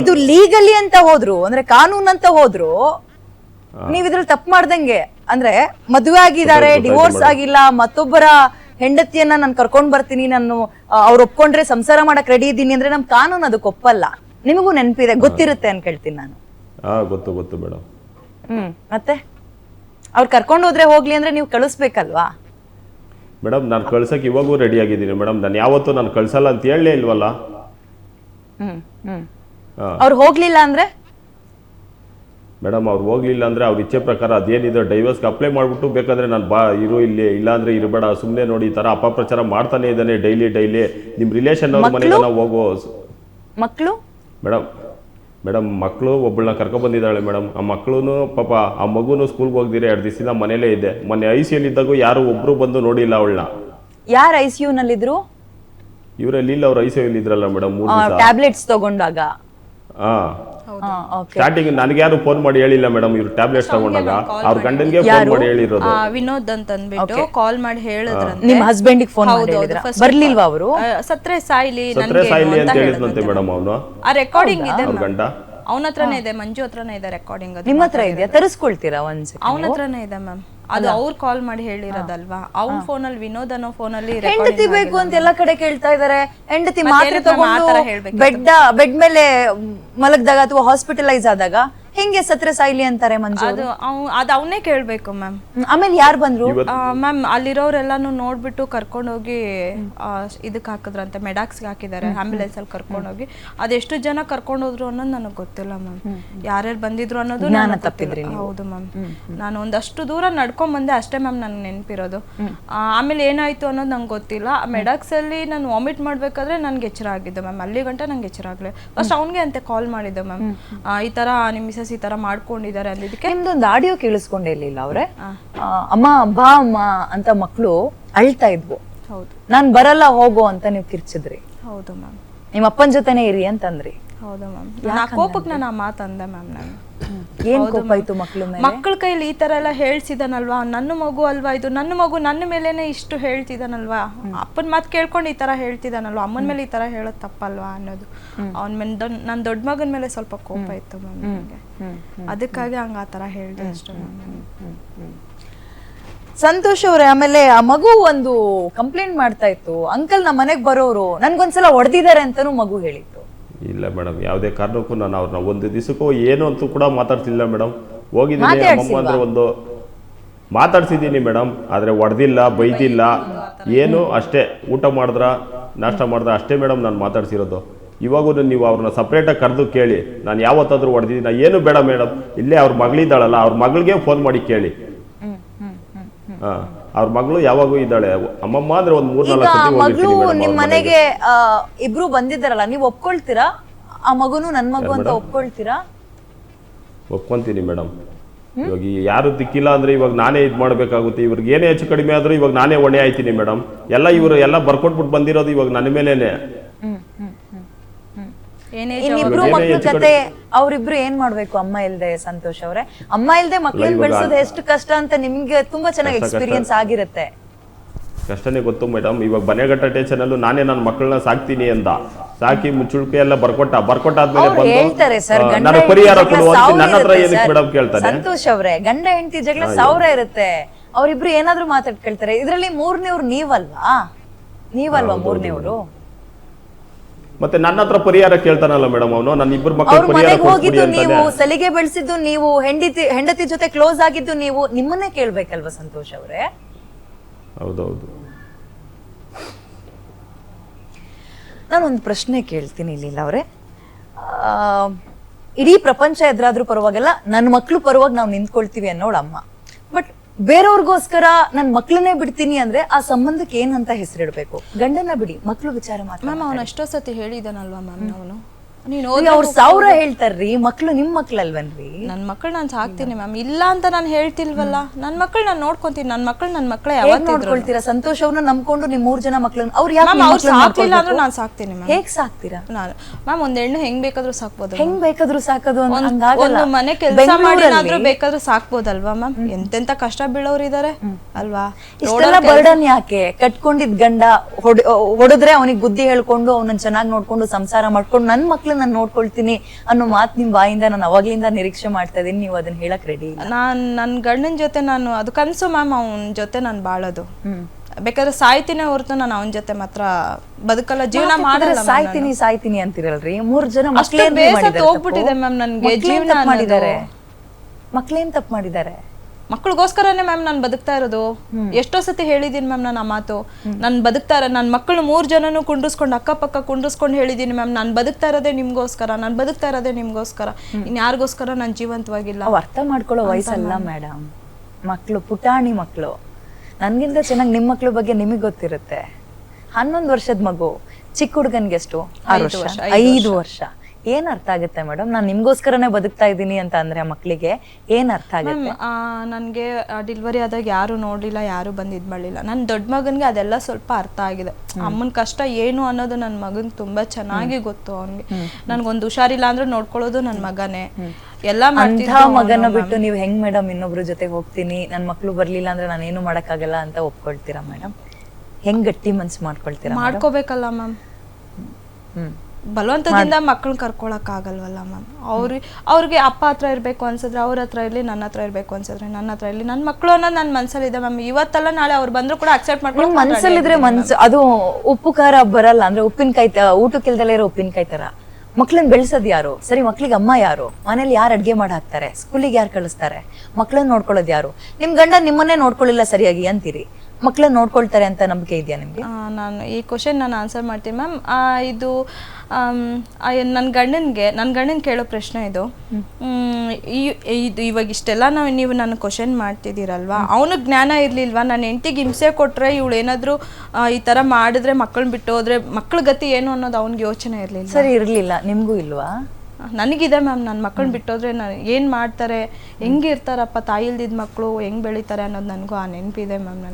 ಇದು ಲೀಗಲಿ ಅಂತ ಹೋದ್ರು ಅಂದ್ರೆ ಕಾನೂನ್ ಅಂತ ಹೋದ್ರು ನೀವ್ ಇದ್ರಲ್ಲಿ ತಪ್ಪು ಮಾಡ್ದಂಗೆ. ಅಂದ್ರೆ ಮದುವೆ ಆಗಿದ್ದಾರೆ ಡಿವೋರ್ಸ್ ಆಗಿಲ್ಲ ಮತ್ತೊಬ್ಬರ ಹೆಂಡತಿಯನ್ನ ನಾನು ಕರ್ಕೊಂಡ್ ಬರ್ತೀನಿ ನಾನು ಅವ್ರು ಒಪ್ಕೊಂಡ್ರೆ ಸಂಸಾರ ಮಾಡಕ್ ರೆಡಿ ಇದ್ದೀನಿ ಅಂದ್ರೆ ನಮ್ ಕಾನೂನು ಅದಕ್ಕೆ ಒಪ್ಪಲ್ಲ. ನಿಮಗೂ ನೆನಪಿದೆ ಗೊತ್ತಿರುತ್ತೆ ಅಂತ ಹೇಳ್ತೀನಿ ನಾನು. ಗೊತ್ತು ಗೊತ್ತು ಮೇಡಮ್ ಹ್ಮ್ ಮತ್ತೆ? ಅವ್ರು ಕರ್ಕೊಂಡು ಹೋದ್ರೆ ಹೋಗ್ಲಿ ಅಂದ್ರೆ ನೀವು ಕಳಿಸ್ಬೇಕಲ್ವಾ? ಮೇಡಮ್ ನಾನು ಕಳ್ಸಕ್ಕೆ ಇವಾಗೂ ರೆಡಿ ಆಗಿದ್ದೀನಿ. ಮೇಡಮ್ ನಾನು ಯಾವತ್ತೂ ನಾನು ಕಳ್ಸಲ್ಲ ಅಂತ ಹೇಳಲೇ ಇಲ್ವಲ್ಲ? ಹ್ಮ್ ಹ್ಮ್. ಅವ್ರು ಹೋಗ್ಲಿಲ್ಲ ಅಂದ್ರೆ? ಮೇಡಮ್ ಅವ್ರು ಹೋಗ್ಲಿಲ್ಲ ಅಂದ್ರೆ ಅವ್ರ ಇಚ್ಛೆ ಪ್ರಕಾರ ಅದೇನಿದೆ ಡೈವರ್ಸ್ಗೆ ಅಪ್ಲೈ ಮಾಡ್ಬಿಟ್ಟು ಬೇಕಾದ್ರೆ ನಾನು ಬಾ ಇರು ಇಲ್ಲಿ ಇಲ್ಲಾಂದ್ರೆ ಇರಬೇಡ ಸುಮ್ಮನೆ ನೋಡಿ ಈ ಥರ ಅಪಪ್ರಚಾರ ಮಾಡ್ತಾನೆ ಇದ್ದಾನೆ ಡೈಲಿ ಡೈಲಿ ನಿಮ್ಮ ರಿಲೇಷನ್ ಅವ್ರ ಮನೆಗೆ ನಾವು ಹೋಗೋ ಮಕ್ಕಳು ಮೇಡಮ್ ಮೇಡಮ್ ಮಕ್ಕಳು ಒಬ್ಬಳನ್ನ ಕರ್ಕೊಬಂದಿದ್ದಾಳೆ ಮೇಡಮ್. ಆ ಮಕ್ಕಳು ಪಾಪ ಆ ಮಗುನು ಸ್ಕೂಲ್ಗೆ ಹೋಗ್ದಿರ ಎರಡು ದಿವಸದಿಂದ ಮನೇಲೇ ಇದೆ. ಮೊನ್ನೆ ಐ ಸಿ ಇದ್ದಾಗ ಯಾರು ಒಬ್ರು ಬಂದು ನೋಡಿಲ್ಲ ಅವಳನ್ನ. ಯಾರು ಐ ಸಿ ಯು ನಲ್ಲಿದ್ರು? ಇವರಲ್ಲಿ ಇಲ್ಲ ಅವ್ರು ಐ ಸಿ ಇದ್ರಲ್ಲ ಮೇಡಮ್ ಮೂರು ಟ್ಯಾಬ್ಲೆಟ್ಸ್ ತಗೊಂಡಾಗ. ಸ್ಟಾರ್ಟಿಂಗ್ ನನಗೆ ಯಾರು ಫೋನ್ ಮಾಡಿ ಹೇಳಿಲ್ಲ ಮೇಡಮ್ ಇವ್ರು ಟ್ಯಾಬ್ಲೆಟ್ಸ್ ತಗೊಂಡಾಗ. ಅವ್ರ ಗಂಡನ್ಗೆ ಫೋನ್ ಮಾಡಿ ಹೇಳಿರೋದು. ಆ, ವಿನೋದ್ ಅಂತ ಅಂದ್ಬಿಟ್ಟು ಕಾಲ್ ಮಾಡಿ ಹೇಳಿದ್ರಂತೆ. ನಿಮ್ ಹಸ್ಬೆಂಡ್ ಫೋನ್ ಹೌದು, first ಬರ್ಲಿಲ್ವಾ ಅವರು? ಆ, ಸತ್ರೆ ಸಾಯ್ಲಿ ಸತ್ರೆ ನನ್ಗೆ ಸಾಯಿಲಿ ಅಂತ ಹೇಳಿದ್ರಂತೆ ಹೇಳಿದ್ನಂತೆ ಮೇಡಮ್ ಅವನು. ಆ ರೆಕಾರ್ಡಿಂಗ್ ಇದೆ ಅವ್ರ ಗಂಡ? ಅವನತ್ರನೇ ಇದೆ ಮಂಜು ಹತ್ರನೇ ಇದೆ ರೆಕಾರ್ಡಿಂಗ್ ಅದು. ನಿಮ್ಮತ್ರ ಇದೆಯಾ? ತರಿಸ್ಕೊಳ್ತೀರಾ ಒಂದ್ಸಲ ಅವನತ್ರನೇ ಅವನ ಹತ್ರನೇ ಇದೆ ಮ್ಯಾಮ್ ಅದು ಅವ್ರು ಕಾಲ್ ಮಾಡಿ ಹೇಳಿರೋದಲ್ವಾ? ಅವ್ನ ಅಲ್ಲಿ ವಿನೋದ್ ಅನ್ನೋ ಫೋನ್ ಅಲ್ಲಿ ಹೆಂಡತಿ ಬೇಕು ಅಂತ ಎಲ್ಲಾ ಕಡೆ ಕೇಳ್ತಾ ಇದಾರೆ. ಹೆಂಡತಿ ಮಾತ್ರ ತಗೊಂಡು ಬೆಡ್ ಬೆಡ್ ಮೇಲೆ ಮಲಗ್ದಾಗ ಅಥವಾ ಹಾಸ್ಪಿಟಲೈಸ್ ಆದಾಗ ಹೆಂಗೆ ಸತ್ರ ಸಾಯ್ಲಿ ಅಂತಾರೆ ಮಂಜು ಅದು ಅವ್ ಅದು ಅವನೇ ಕೇಳ್ಬೇಕು ಮ್ಯಾಮ್. ಆಮೇಲೆ ಯಾರು ಬಂದ್ರು? ಮ್ಯಾಮ್ ಅಲ್ಲಿರೋರೆಲ್ಲಾನು ನೋಡ್ಬಿಟ್ಟು ಕರ್ಕೊಂಡೋಗಿ ಇದಕ್ಕೆ ಹಾಕಿದ್ರಂತೆ ಮೆಡಾಕ್ಸ್ಗೆ ಹಾಕಿದ್ದಾರೆ ಆಂಬ್ಯುಲೆನ್ಸ್ ಅಲ್ಲಿ ಕರ್ಕೊಂಡೋಗಿ. ಅದೆಷ್ಟು ಜನ ಕರ್ಕೊಂಡೋದ್ರು ಅನ್ನೋದು ನನಗೆ ಗೊತ್ತಿಲ್ಲ ಮ್ಯಾಮ್. ಯಾರ್ಯಾರು ಬಂದಿದ್ರು ಅನ್ನೋದು ನಾನು ತಪ್ಪಿದ್ರಿ ಹೌದು ಮ್ಯಾಮ್. ನಾನು ಒಂದಷ್ಟು ದೂರ ನಡ್ಕೊಂಡ್ ಬಂದೆ ಅಷ್ಟೇ ಮ್ಯಾಮ್ ನನಗೆ ನೆನಪಿರೋದು. ಆಮೇಲೆ ಏನಾಯ್ತು ಅನ್ನೋದು ನಂಗೆ ಗೊತ್ತಿಲ್ಲ. ಮೆಡಾಕ್ಸ್ ಅಲ್ಲಿ ನಾನು ವಾಮಿಟ್ ಮಾಡ್ಬೇಕಾದ್ರೆ ನನ್ಗೆ ಎಚ್ಚರ ಆಗಿದ್ದು ಮ್ಯಾಮ್. ಅಲ್ಲಿ ಗಂಟ ನಂಗೆ ಎಚ್ಚರ ಆಗ್ಲಿ ಫಸ್ಟ್ ಅವ್ನಿಗೆ ಅಂತೆ ಕಾಲ್ ಮಾಡಿದ್ದೆ ಮ್ಯಾಮ್. ಈ ತರ ನಿಮ್ಮ ಮಿಸಸ್ ಈ ತರ ಮಾಡ್ಕೊಂಡಿದ್ದಾರೆ ಅಂದಿದ್ದಕ್ಕೆ? ನಿಮ್ದೊಂದು ಆಡಿಯೋ ಕೇಳಿಸ್ಕೊಂಡೇ ಇರ್ಲಿಲ್ಲ ಅವ್ರೆ. ಅಮ್ಮ ಬಾ ಅಮ್ಮ ಅಂತ ಮಕ್ಕಳು ಅಳ್ತಾ ಇದ್ವು. ಹೌದು. ನಾನ್ ಬರಲ್ಲ ಹೋಗೋ ಅಂತ ನೀವು ಕಿರ್ಚಿದ್ರಿ. ಹೌದು ಮ್ಯಾಮ್. ನಿಮ್ಮ ಅಪ್ಪನ ಜೊತೆನೆ ಇರಿ ಅಂತಂದ್ರಿ. ಹೌದು ಮ್ಯಾಮ್. ನಾ ಕೋಪಕ್ಕೆ ನಾನು ಆ ಮಾತು ಅಂದೆ ಮ್ಯಾಮ್ ನಾನು. ಏನು ಕೋಪ ಆಯ್ತು ಮಕ್ಳು ಮೇಲೆ? ಮಕ್ಕಳ ಕೈಲಿ ಈ ತರ ಎಲ್ಲ ಹೇಳ್ಸಿದಾನಲ್ವಾ? ನನ್ನ ಮಗು ಅಲ್ವಾ ಇದು? ನನ್ನ ಮಗು ನನ್ನ ಮೇಲೇನೆ ಇಷ್ಟು ಹೇಳ್ತಿದನಲ್ವಾ? ಅಪ್ಪನ ಮಾತು ಕೇಳ್ಕೊಂಡು ಈ ತರ ಹೇಳ್ತಿದನಲ್ವಾ? ಅಮ್ಮನ ಮೇಲೆ ಈ ತರ ಹೇಳೋದು ತಪ್ಪಲ್ವಾ ಅನ್ನೋದು. ಅವನ ಮೇಲೆ ನನ್ನ ದೊಡ್ಡ ಮಗನ ಮೇಲೆ ಸ್ವಲ್ಪ ಕೋಪ ಇತ್ತು ಮ್ಯಾಮ್ ನನಗೆ. ಅದಕ್ಕಾಗಿ ಹಂಗ ಆ ತರ ಹೇಳ್ದೆ ಅಷ್ಟೇ ಮ್ಯಾಮ್ ಸಂತೋಷ್ ಅವ್ರೆ ಆಮೇಲೆ ಆ ಮಗು ಒಂದು ಕಂಪ್ಲೇಂಟ್ ಮಾಡ್ತಾ ಇತ್ತು. ಅಂಕಲ್ ನಮ್ಮ ಮನೆಗ್ ಬರೋರು ನನ್ಗೊಂದ್ಸಲ ಹೊಡೆದಿದ್ದಾರೆ ಅಂತಾನು ಮಗು ಹೇಳಿತ್ತು ಇಲ್ಲ ಮೇಡಮ್ ಯಾವುದೇ ಕಾರಣಕ್ಕೂ ನಾನು ಅವ್ರನ್ನ ಒಂದು ದಿವಸಕ್ಕೂ ಏನು ಅಂತೂ ಕೂಡ ಮಾತಾಡ್ತಿಲ್ಲ ಮೇಡಮ್. ಹೋಗಿದ್ದೀನಿ ಅಮ್ಮಮ್ಮ ಅಂದ್ರೆ ಒಂದು ಮಾತಾಡ್ಸಿದ್ದೀನಿ ಮೇಡಮ್ ಆದರೆ ಒಡೆದಿಲ್ಲ ಬೈದಿಲ್ಲ ಏನು ಅಷ್ಟೇ ಊಟ ಮಾಡಿದ್ರ ನಾಷ್ಟ ಮಾಡಿದ್ರ ಅಷ್ಟೇ ಮೇಡಮ್ ನಾನು ಮಾತಾಡ್ಸಿರೋದು. ಇವಾಗೂ ನೀವು ಅವ್ರನ್ನ ಸಪ್ರೇಟಾಗಿ ಕರೆದು ಕೇಳಿ ನಾನು ಯಾವತ್ತಾದರೂ ಹೊಡೆದಿದ್ದೀನಿ ಏನು ಬೇಡ ಮೇಡಮ್ ಇಲ್ಲೇ ಅವ್ರ ಮಗಳಿದ್ದಾಳಲ್ಲ ಅವ್ರ ಮಗಳಿಗೆ ಫೋನ್ ಮಾಡಿ ಕೇಳಿ. ಅವ್ರ ಮಗಳು ಯಾವಾಗೂ ಇದ್ದಾಳೆ. ಅಮ್ಮಮ್ಮ ಅಂದ್ರೆ ಒಂದ್ ಮೂರ್ ಈಗ ನಾಲ್ಕು ಮಗಳು ನಿಮ್ ಮನೆಗೆ ಆ, ಇಬ್ರು ಬಂದಿದ್ದಾರಲ್ಲ ನೀವ್ ಒಪ್ಕೊಳ್ತೀರಾ? ಆ ಮಗುನು ನನ್ ಮಗು ಅಂತ ಒಪ್ಕೊಳ್ತೀರಾ? ಒಪ್ಕೊಂತೀನಿ ಮೇಡಮ್. ಇವಾಗ ಈ ಯಾರು ದಿಕ್ಕಿಲ್ಲ ಅಂದ್ರೆ ಇವಾಗ ನಾನೇ ಇದು ಮಾಡ್ಬೇಕಾಗುತ್ತೆ. ಇವ್ರಿಗೆ ಏನೇ ಹೆಚ್ಚು ಕಡಿಮೆ ಆದ್ರೂ ಇವಾಗ ನಾನೇ ಹೊಣೆ ಆಯ್ತೀನಿ ಮೇಡಮ್. ಎಲ್ಲ ಇವರು ಎಲ್ಲ ಬರ್ಕೊಟ್ಬಿಟ್ಟು ಬಂದಿರೋದು ಇವಾಗ ನನ್ನ ಮೇಲೇನೆ. ಇನ್ನಿಬ್ರು ಏನೇ ಮಕ್ಳ ಜೊತೆ ಕತೆ ಅವ್ರಿಬ್ರು ಏನ್ ಮಾಡ್ಬೇಕು ಅಮ್ಮ ಇಲ್ದೆ ಸಂತೋಷ್ ಅವ್ರೆ? ಅಮ್ಮ ಇಲ್ದೆ ಮಕ್ಳನ್ನ ಬೆಳೆಸೋದು ಎಷ್ಟು ಕಷ್ಟ ಅಂತ ನಿಮ್ಗೆ ತುಂಬಾ ಚೆನ್ನಾಗಿ ಎಕ್ಸ್ಪೀರಿಯನ್ಸ್ ಆಗಿರುತ್ತೆ. ಕಷ್ಟನೇ ಗೊತ್ತು ಮೇಡಮ್ ಇವಾಗ ಬನೆಗಟ್ಟ ಟೇಚನಲ್ಲೂ ನಾನೇ ನನ್ನ ಮಕ್ಕಳನ್ನ ಸಾಕ್ತೀನಿ ಅಂತ. ಸಾಕಿ ಮುಚ್ಚುಳ್ಕೆ ಎಲ್ಲ ಬರ್ಕೊಟ್ಟ. ಬರ್ಕೊಟ್ಟಾದ್ಮೇಲೆ ಆದ್ಮೇಲೆ ಬಂದು ಸರ್ ಪರಿಹಾರ ಹೆಂಡ್ತಿ ಕೊಡು ಅಂತ ನನ್ನ ಹತ್ರ ಏನಕ್ಕೆ ಮೇಡಮ್. ಸಂತೋಷ್ ಅವ್ರೆ ಗಂಡ ಹೆಂಡತಿ ಜಗಳ ಸಾವಿರ ಇರುತ್ತೆ. ಅವರಿಬ್ರು ಏನಾದ್ರೂ ಮಾತಾಡ್ಕೊಳ್ತಾರೆ. ಇದ್ರಲ್ಲಿ ಮೂರನೇವ್ರು ನೀವಲ್ವಾ? ನೀವಲ್ವಾ ಮೂರನೇವ್ರು ಮತ್ತೆ ನನ್ನ ಹತ್ರ ಪರಿಹಾರ ಕೇಳ್ತಾನಲ್ಲ ಮೇಡಮ್ ಅವನು ನನ್ನ ಇಬ್ಬರು ಮಕ್ಕಳ ಅವ್ರ ಪರಿಹಾರ ಮನೆಗೆ ಕೊಟ್ಬಿಡಿ ಹೋಗಿದ್ದು ನೀವು ಅಂತಾನೆ ಸಲಿಗೆ ಬೆಳೆಸಿದ್ದು ನೀವು ಹೆಂಡತಿ ಹೆಂಡತಿ ಜೊತೆ ಕ್ಲೋಸ್ ಆಗಿದ್ದು ನೀವು ನಿಮ್ಮನ್ನೇ ಕೇಳ್ಬೇಕಲ್ವಾ ಸಂತೋಷ್ ಅವರೇ? ಹೌದೌದು. ನಾನೊಂದು ಪ್ರಶ್ನೆ ಕೇಳ್ತೀನಿ ಇಲ್ಲಿಲ್ಲ ಅವರೇ. ಆ, ಇಡೀ ಪ್ರಪಂಚ ಎದುರಾದ್ರೂ ಪರವಾಗಿಲ್ಲ ನನ್ನ ಮಕ್ಕಳು ಪರವಾಗಿ ನಾವು ನಿಂತ್ಕೊಳ್ತೀವಿ ಅನ್ನೋಳು ಅಮ್ಮ. ಬಟ್ ಬೇರೆಯವ್ರಿಗೋಸ್ಕರ ನನ್ನ ಮಕ್ಳನ್ನೇ ಬಿಡ್ತೀನಿ ಅಂದ್ರೆ ಆ ಸಂಬಂಧಕ್ಕೆ ಏನಂತ ಹೆಸರಿಡ್ಬೇಕು? ಗಂಡನ ಬಿಡಿ ಮಕ್ಳು ವಿಚಾರ ಮಾತ್ರ ಮ್ಯಾಮ್ ಅವನು ಎಷ್ಟೋ ಸತಿ ಹೇಳಿದನಲ್ವಾ ಮ್ಯಾಮ್ ಅವನು? ನೀನು ಅವ್ರು ಸಾವಿರ ಹೇಳ್ತಾರ್ರಿ ಮಕ್ಳು ನಿಮ್ ಮಕ್ಳಲ್ವನ್ರಿ? ನನ್ನ ಮಕ್ಕಳು ನಾನು ಸಾಕ್ತೀನಿ ಮ್ಯಾಮ್. ಇಲ್ಲ ಅಂತ ನಾನು ಹೇಳ್ತಿಲ್ವಲ್ಲ. ನನ್ನ ಮಕ್ಕಳು ನಾನು ನೋಡ್ಕೊಂತೀನಿ. ನನ್ನ ಮಕ್ಕಳು ನನ್ನ ಮಕ್ಕಳೇ ಯಾವತ್ತಿದ್ರು. ನೋಡ್ಕೊಳ್ತೀರಾ? ಸಂತೋಷ್ ಅವ್ರನ್ನ ನಂಬ್ಕೊಂಡು ನಿಮ್ ಮೂರ್ ಜನ ಮಕ್ಳನ್ನ ಅವ್ರು ಯಾಕೆ ಮ್ಯಾಮ್ ಅವ್ರು ಸಾಕ್ಲಿಲ್ಲ ಅಂದ್ರೂ ನಾನು ಸಾಕ್ತೀನಿ ಮ್ಯಾಮ್. ಹೇಗ್ ಸಾಕ್ತೀರಾ? ನಾನು ಮ್ಯಾಮ್ ಒಂದ್ ಹೆಣ್ಣು ಹೆಂಗ್ ಬೇಕಾದ್ರೂ ಸಾಕ್ಬೋದು ಹೆಂಗ್ ಬೇಕಾದ್ರೂ ಸಾಕೋದು ಅಂತ ಒಂದು ಮನೆ ಕೆಲಸ ಮಾಡಿನಾದ್ರೂ ಬೇಕಾದ್ರೂ ಸಾಕ್ಬೋದಲ್ವಾ ಮ್ಯಾಮ್? ಎಂತೆಂತ ಕಷ್ಟ ಬೀಳೋರು ಇದಾರೆ ಅಲ್ವಾ? ಇಷ್ಟೆಲ್ಲ ಬರ್ಡನ್ ಯಾಕೆ? ಕಟ್ಕೊಂಡಿದ್ ಗಂಡ ಹೊಡ್- ಹೊಡೆದ್ರೆ ಅವನಿಗೆ ಬುದ್ಧಿ ಹೇಳ್ಕೊಂಡು ಅವನನ್ನ ಚೆನ್ನಾಗಿ ನೋಡ್ಕೊಂಡು ಸಂಸಾರ ಮಾಡ್ಕೊಂಡು ನನ್ ಮಕ್ಳನ್ನ ನಾನು ನೋಡ್ಕೊಳ್ತೀನಿ ಅನ್ನೋ ಮಾತು ನಿಮ್ ಬಾಯಿಂದ ನಾನು ಅವಾಗ್ಲಿಂದ ನಿರೀಕ್ಷೆ ಮಾಡ್ತಾ ಇದ್ದೀನಿ ನೀವು ಅದನ್ನ ಹೇಳಕ್ ರೆಡಿ ನಾನು ನನ್ನ ಗಂಡನ ಜೊತೆ ನಾನು ಅದು ಕನಸು ಮ್ಯಾಮ್ ಅವನ ಜೊತೆ ನಾನು ಬಾಳೋದು. ಬೇಕಾದ್ರೆ ಸಾಯ್ತೀನಿ ಹೊರತು ನಾನು ಅವನ ಜೊತೆ ಮಾತ್ರ ಬದುಕಲ್ಲ ಜೀವನ ಮಾಡಿದ್ರೆ ಸಾಯ್ತೀನಿ ಸಾಯ್ತೀನಿ ಅಂತಿರಲ್ರಿ? ಮೂರ್ ಜನ? ಹೋಗ್ಬಿಟ್ಟಿದೆ ಮ್ಯಾಮ್ ನನ್ಗೆ ಜೀವನ. ಮಾಡಿದ್ದಾರೆ? ಮಕ್ಳೇನ್ ತಪ್ಪು ಮಾಡಿದ್ದಾರೆ? ಮಕ್ಳಿಗೋಸ್ಕರನೇ ಮ್ಯಾಮ್ ನಾನು ಬದುಕ್ತಾ ಇರೋದು. ಎಷ್ಟೋ ಸತಿ ಹೇಳಿದೀನಿ ಮ್ಯಾಮ್ ನಾನು ಆ ಮಾತು. ನಾನು ಬದುಕ್ತಾ ಇರೋ ನನ್ನ ಮಕ್ಕಳು ಮೂರು ಜನನು ಕುಂಡಿಸ್ಕೊಂಡು ಅಕ್ಕಪಕ್ಕ ಕುಂಡಿಸ್ಕೊಂಡು ಹೇಳಿದೀನಿ ಮ್ಯಾಮ್ ನಾನು ಬದುಕ್ತಾ ಇರೋದೇ ನಿಮ್ಗೋಸ್ಕರ ನಾನು ಬದುಕ್ತಾ ಇರೋದೇ ನಿಮ್ಗೋಸ್ಕರ. ಇನ್ ಯಾರಿಗೋಸ್ಕರ ನಾನು ಜೀವಂತವಾಗಿಲ್ಲ. ಅವ್ ಅರ್ಥ ಮಾಡ್ಕೊಳ್ಳೋ ವಯಸ್ಸಲ್ಲ ಮೇಡಮ್ ಮಕ್ಕಳು ಪುಟಾಣಿ ಮಕ್ಕಳು ನನ್ಗಿಂತ ಚೆನ್ನಾಗಿ ನಿಮ್ ಮಕ್ಳ ಬಗ್ಗೆ ನಿಮಗೆ ಗೊತ್ತಿರುತ್ತೆ. ಹನ್ನೊಂದು ವರ್ಷದ ಮಗು ಚಿಕ್ಕ ಹುಡುಗನ್ಗೆ ಎಷ್ಟು ಆರು ವರ್ಷ ಐದು ವರ್ಷ. ಏನ್ ಅರ್ಥ ಆಗುತ್ತೆ ಮೇಡಮ್? ನಾನು ನಿಮ್ಗೋಸ್ಕರನೇ ಬದುಕ್ತಾ ಇದ್ದೀನಿ ಅಂತ ಅಂದ್ರೆ ಆ ಮಕ್ಕಳಿಗೆ ಏನ್ ಅರ್ಥ ಆಗುತ್ತೆ? ನನಗೆ ಡೆಲಿವರಿ ಆದಾಗ ಯಾರು ನೋಡಲಿಲ್ಲ ಯಾರು ಬಂದು ಇದ್ ಮಾಡಲಿಲ್ಲ. ನನ್ನ ದೊಡ್ಡ ಮಗನಿಗೆ ಅದೆಲ್ಲ ಸ್ವಲ್ಪ ಅರ್ಥ ಆಗಿದೆ. ಅಮ್ಮನ ಕಷ್ಟ ಏನು ಅನ್ನೋದು ನನ್ನ ಮಗನ್ ತುಂಬಾ ಚೆನ್ನಾಗಿ ಗೊತ್ತು ಅವನಿಗೆ. ನನ್ಗೊಂದು ಹುಷಾರಿಲ್ಲ ಅಂದ್ರೆ ನೋಡ್ಕೊಳ್ಳೋದು ನನ್ನ ಮಗನೇ. ಎಲ್ಲ ಮಗನ ಬಿಟ್ಟು ನೀವು ಹೆಂಗ್ ಮೇಡಮ್ ಇನ್ನೊಬ್ರ ಜೊತೆ ಹೋಗ್ತೀನಿ? ನನ್ ಮಕ್ಳು ಬರ್ಲಿಲ್ಲ ಅಂದ್ರೆ ನಾನು ಏನು ಮಾಡಕ್ಕಾಗಲ್ಲ ಅಂತ ಒಪ್ಕೊಳ್ತೀರಾ ಮೇಡಮ್? ಹೆಂಗ್ ಗಟ್ಟಿ ಮನ್ಸು ಮಾಡ್ಕೊಳ್ತೀರಾ ಮಾಡ್ಕೋಬೇಕಲ್ಲ ಮ್ಯಾಮ್ ಹ್ಮ್. ಬಲವಂತದಿಂದ ಮಕ್ಕಳನ್ನ ಕರ್ಕೊಳಕ್ ಆಗಲ್ವಲ್ಲ ಮ್ಯಾಮ್? ಅವ್ರಿ ಅವ್ರಿಗೆ ಅಪ್ಪ ಹತ್ರ ಇರ್ಬೇಕು ಅನ್ಸಿದ್ರೆ ಅವ್ರ ಹತ್ರ ಇರ್ಲಿ ನನ್ನ ಹತ್ರ ಇರ್ಬೇಕು ಅನ್ಸಿದ್ರೆ ನನ್ನ ಹತ್ರ ಇರ್ಲಿ. ನನ್ನ ಮಕ್ಕಳು ಅನ್ನೋದು ನನ್ನ ಮನ್ಸಲ್ಲಿ ಇದೆ ಮ್ಯಾಮ್. ಇವತ್ತಲ್ಲ ನಾಳೆ ಅವ್ರು ಬಂದ್ರು ಕೂಡ ಅಕ್ಸೆಪ್ಟ್ ಮಾಡ್ಕೊಂಡು ಮನ್ಸಲ್ಲಿದ್ರೆ ಮನ್ಸು ಅದು ಉಪ್ಪು ಖಾರ ಬರಲ್ಲ ಅಂದ್ರೆ ಉಪ್ಪಿನಕಾಯಿ ಊಟಕ್ಕಿಲ್ದಲೇ ಇರೋ ಉಪ್ಪಿನಕಾಯಿ ತರ. ಮಕ್ಳನ್ನ ಬೆಳೆಸೋದು ಯಾರು? ಸರಿ ಮಕ್ಳಿಗೆ ಅಮ್ಮ ಯಾರು? ಮನೇಲಿ ಯಾರು ಅಡ್ಗೆ ಮಾಡಿ ಹಾಕ್ತಾರೆ? ಸ್ಕೂಲಿಗೆ ಯಾರು ಕಳಿಸ್ತಾರೆ? ಮಕ್ಳನ್ನ ನೋಡ್ಕೊಳ್ಳೋದು ಯಾರು? ನಿಮ್ ಗಂಡ ನಿಮ್ಮನ್ನೇ ನೋಡ್ಕೊಳ್ಳಿಲ್ಲ ಸರಿಯಾಗಿ ಅಂತೀರಿ. ಮಕ್ಳನ್ನ ನೋಡ್ಕೊಳ್ತಾರೆ ಅಂತ ನಂಬಿಕೆ ಇದೆಯಾ ನಿಮಗೆ? ನಾನು ಈ ಕ್ವಶನ್ ನಾನು ಆನ್ಸರ್ ಮಾಡ್ತೀನಿ ಮ್ಯಾಮ್ ಇದು ನನ್ನ ಗಂಡನಿಗೆ ನನ್ನ ಗಂಡನ ಕೇಳೋ ಪ್ರಶ್ನೆ ಇದು. ಇದು ಇವಾಗ ಇಷ್ಟೆಲ್ಲ ನಾವು ನೀವು ನನ್ನ ಕ್ವಶನ್ ಮಾಡ್ತಿದ್ದೀರಲ್ವಾ? ಅವನು ಜ್ಞಾನ ಇರಲಿಲ್ವಾ? ನನ್ನ ಹೆಂಡತಿಗೆ ಹಿಂಸೆ ಕೊಟ್ಟರೆ ಇವಳು ಏನಾದರೂ ಈ ಥರ ಮಾಡಿದ್ರೆ ಮಕ್ಕಳನ್ನ ಬಿಟ್ಟು ಹೋದ್ರೆ ಮಕ್ಕಳ ಗತಿ ಏನು ಅನ್ನೋದು ಅವ್ನಿಗೆ ಯೋಚನೆ ಇರಲಿಲ್ಲ ಸರಿ ಇರಲಿಲ್ಲ. ನಿಮಗೂ ಇಲ್ವಾ? ನನಗಿದೆ ಮ್ಯಾಮ್ ನನ್ನ ಮಕ್ಕಳನ್ನ ಬಿಟ್ಟೋದ್ರೆ ನಾನು ಏನು ಮಾಡ್ತಾರೆ? ಹೆಂಗಿರ್ತಾರಪ್ಪ ತಾಯಿಲ್ದಿದ್ದ ಮಕ್ಕಳು ಹೆಂಗೆ ಬೆಳಿತಾರೆ ಅನ್ನೋದು ನನಗೂ ಆ ನೆನಪಿದೆ ಮ್ಯಾಮ್ ನನಗೆ